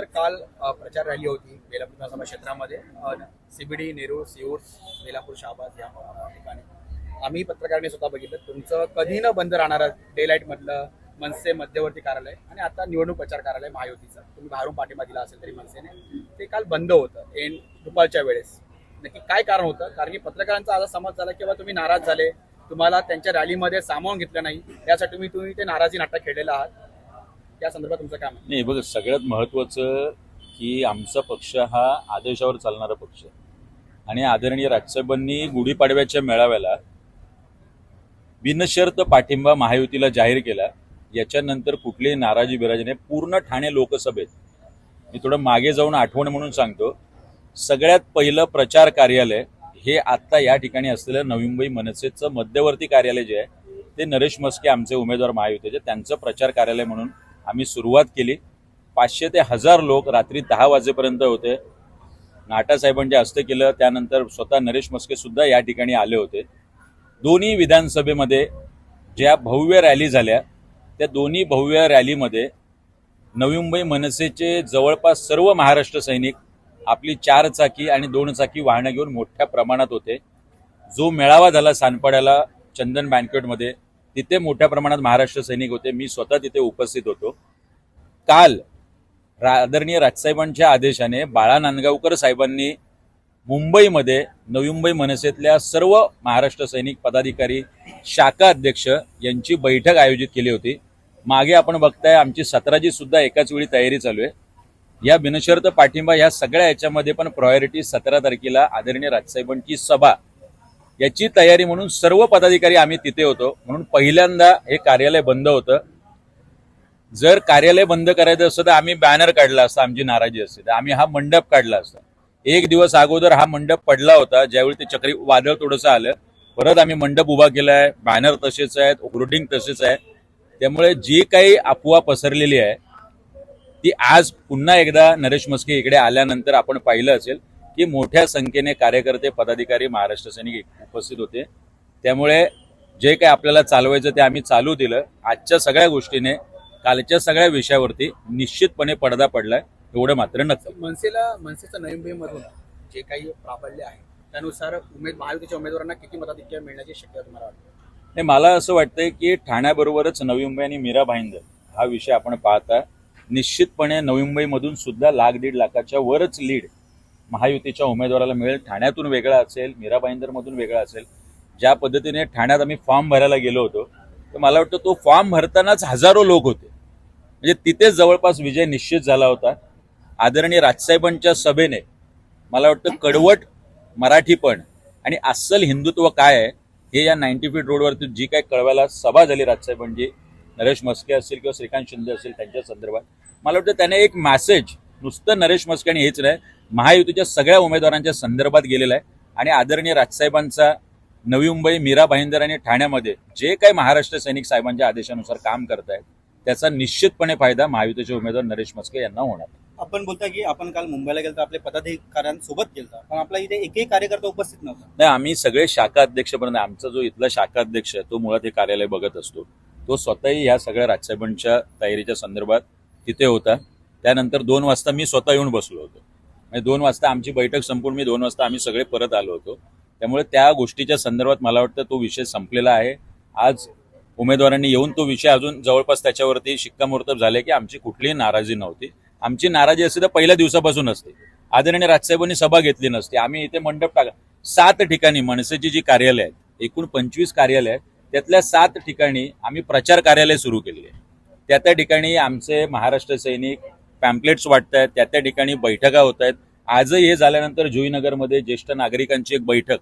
Sir काल प्रचार rally होती बेलापूर विधानसभा क्षेत्रामध्ये. सीबीडी नेरूळ सिऊर बेलापूर शहाबाद या ठिकाणी. आम्ही पत्रकारांनी स्वतः बघितलं. तुमचं कधी न बंद राहणार डे लाइट मधलं मनसे मध्यवर्ती कार्यालय आणि आता निवडणूक प्रचार कार्यालय महायुतीचं. तुम्ही बाहेरून पाठिंबा दिला असेल तरी मनसेने. ते काल बंद होतं एन दुपारच्या वेळेस. नक्की काय कारण होतं? कारण की पत्रकारांचा आज समज झाला किंवा तुम्ही नाराज झाले. तुम्हाला त्यांच्या रॅलीमध्ये सामावून घेतलं नाही. यासाठी तुम्ही तुम्ही ते नाराजी नाटक खेळलेलं आहात. त्या संदर्भात तुमचं काम नाही बघ सगळ्यात महत्वाचं की आमचा पक्ष हा आदेशावर चालणारा पक्ष आहे. आणि आदरणीय राजसाहेबांनी गुढीपाडव्याच्या मेळाव्याला बिनशर्त पाठिंबा महायुतीला जाहीर केला. याच्यानंतर कुठलीही नाराजी बिराजीने पूर्ण ठाणे लोकसभेत. मी थोडं मागे जाऊन आठवण म्हणून सांगतो सगळ्यात पहिलं प्रचार कार्यालय हे आत्ता या ठिकाणी असलेलं नवी मुंबई मनसेचं मध्यवर्ती कार्यालय जे आहे ते नरेश मस्के आमचे उमेदवार महायुतीचे त्यांचं प्रचार कार्यालय म्हणून आम्ही सुरुवात केली. पाचशे ते हजार लोक रात्री दहा वाजेपर्यंत होते. नाटासाहेबांचे हस्ते केलं त्यानंतर स्वतः नरेश मस्के सुद्धा या ठिकाणी आले होते. दोन्ही विधानसभेमध्ये ज्या भव्य रॅली झाल्या त्या दोन्ही भव्य रॅलीमध्ये नवी मुंबई मनसेचे जवळपास सर्व महाराष्ट्र सैनिक आपली चार चाकी आणि दोन चाकी वाहनं घेऊन मोठ्या प्रमाणात होते. जो मेळावा झाला सानपाड्याला चंदन बँकेटमध्ये तिथे मोठ्या प्रमाणात महाराष्ट्र सैनिक होते. मी स्वतः तिथे उपस्थित होतो. काल रा आदरणीय राजसाहेबांच्या आदेशाने बाळा नांदगावकर साहेबांनी मुंबईमध्ये नवी मुंबई मनसेतल्या सर्व महाराष्ट्र सैनिक पदाधिकारी शाखा अध्यक्ष यांची बैठक आयोजित केली होती. मागे आपण बघताय आमची सतराची सुद्धा एकाच वेळी तयारी चालू आहे. या बिनशर्त पाठिंबा या सगळ्या याच्यामध्ये पण प्रायोरिटी सतरा तारखेला आदरणीय राजसाहेबांची सभा याची तयारी म्हणून सर्व पदाधिकारी आम्ही तिथे होतो. म्हणून पहिल्यांदा हे कार्यालय बंद होतं. जर कार्यालय बंद करायचं असतं तर आम्ही बॅनर काढला असता आमची नाराजी असते. तर आम्ही हा मंडप काढला असता. एक दिवस अगोदर हा मंडप पडला होता. ज्यावेळी ते चक्री वादळ थोडंसं आलं परत आम्ही मंडप उभा केला आहे. बॅनर तसेच आहेत होर्डिंग तसेच आहे. त्यामुळे जी काही अफवा पसरलेली आहे ती आज पुन्हा एकदा नरेश मस्के इकडे आल्यानंतर आपण पाहिलं असेल. की मोठ्या संख्येने कार्यकर्ते पदाधिकारी महाराष्ट्र सैनिक उपस्थित होते. त्यामुळे जे काही आपल्याला चालवायचं ते आम्ही चालू दिलं. आजच्या सगळ्या गोष्टीने कालच्या सगळ्या विषयावरती निश्चितपणे पडदा पडलाय एवढं मात्र नक्की. मनसेला मनसेचं नवी मुंबईमधून जे काही प्राबल्य आहे त्यानुसार उमेद महायुतीच्या उमेदवारांना किती मताधिक्य मिळण्याची शक्यता तुम्हाला वाटते? नाही मला असं वाटतंय की ठाण्याबरोबरच नवी मुंबई आणि मीरा भाईंदर हा विषय आपण पाहता निश्चितपणे नवी मुंबईमधून सुद्धा लाख दीड लाखाच्या वरच लीड महायुतीच्या उमेदवाराला मिळेल ठाण्यातून वेगळा असेल मीरा भाईंदरमधून वेगळा असेल ज्या पद्धतीने ठाण्यात आम्ही फॉर्म भरायला गेलो होतो तर मला वाटतं तो फॉर्म भरतानाच हजारो लोक होते. म्हणजे तिथेच जवळपास विजय निश्चित झाला होता. आदरणीय राजसाहेबांच्या सभेने मला वाटतं कडवट मराठीपण आणि अस्सल हिंदुत्व काय आहे हे या नाईन्टी फीट रोडवरती जी काय कळवायला सभा झाली राजसाहेबांची नरेश मस्के असतील किंवा श्रीकांत शिंदे असतील त्यांच्या संदर्भात मला वाटतं त्याने एक मॅसेज नुसतं नरेश मस्के आणि हेच नाही महायुतीच्या सगळ्या उमेदवारांच्या संदर्भात गेलेला आहे. आणि आदरणीय राजसाहेबांचा नवी मुंबई मीरा भाईंदर आणि ठाण्यामध्ये जे काही महाराष्ट्र सैनिक साहेबांच्या आदेशानुसार काम करतायत त्याचा निश्चितपणे फायदा महायुतीचे उमेदवार नरेश मस्के यांना होणार आपण बोलता की आपण काल मुंबईला गेलो आपल्या पदाधिकाऱ्यांसोबत गेलता. पण आपला इथे एकही कार्यकर्ता उपस्थित नव्हता. नाही आम्ही सगळे शाखा अध्यक्षपर्यंत आमचा जो इथला शाखा अध्यक्ष आहे तो मुळात हे कार्यालय बघत असतो. तो स्वतःही ह्या सगळ्या राजसाहेबांच्या तयारीच्या संदर्भात तिथे होता. त्यानंतर दोन वाजता मी स्वतः येऊन बसलो होतो. म्हणजे दोन वाजता आमची बैठक संपून मी दोन वाजता आम्ही सगळे परत आलो होतो. त्यामुळे त्या गोष्टीच्या संदर्भात मला वाटतं तो विषय संपलेला आहे. आज उमेदवारांनी येऊन तो विषय अजून जवळपास त्याच्यावरती शिक्कामोर्तब झाले की आमची कुठलीही नाराजी नव्हती. आमची नाराजी असते तर पहिल्या दिवसापासून असते. आदरणीय राजसाहेबांनी सभा घेतली नसती. आम्ही इथे मंडप टाका सात ठिकाणी मनसेची जी कार्यालय आहेत एकूण पंचवीस कार्यालय आहेत त्यातल्या सात ठिकाणी आम्ही प्रचार कार्यालय सुरू केलेली आहे त्या त्या ठिकाणी आमचे महाराष्ट्र सैनिक पॅम्पलेट्स वाटत आहेत त्या त्या ठिकाणी बैठका होत आहेत. आजही हे झाल्यानंतर जुईनगरमध्ये ज्येष्ठ नागरिकांची एक बैठक.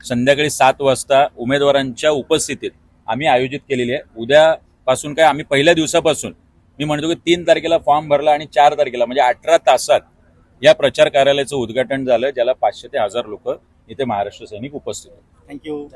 संध्याकाळी सात वाजता उमेदवारांच्या उपस्थितीत आम्ही आयोजित केलेली आहे. उद्यापासून काय आम्ही पहिल्या दिवसापासून मी म्हणतो की तीन तारखेला फॉर्म भरला आणि चार तारखेला म्हणजे अठरा तासात या प्रचार कार्यालयाचं उद्घाटन झालं ज्याला पाचशे ते हजार लोक इथे महाराष्ट्र सैनिक उपस्थित थँक्यू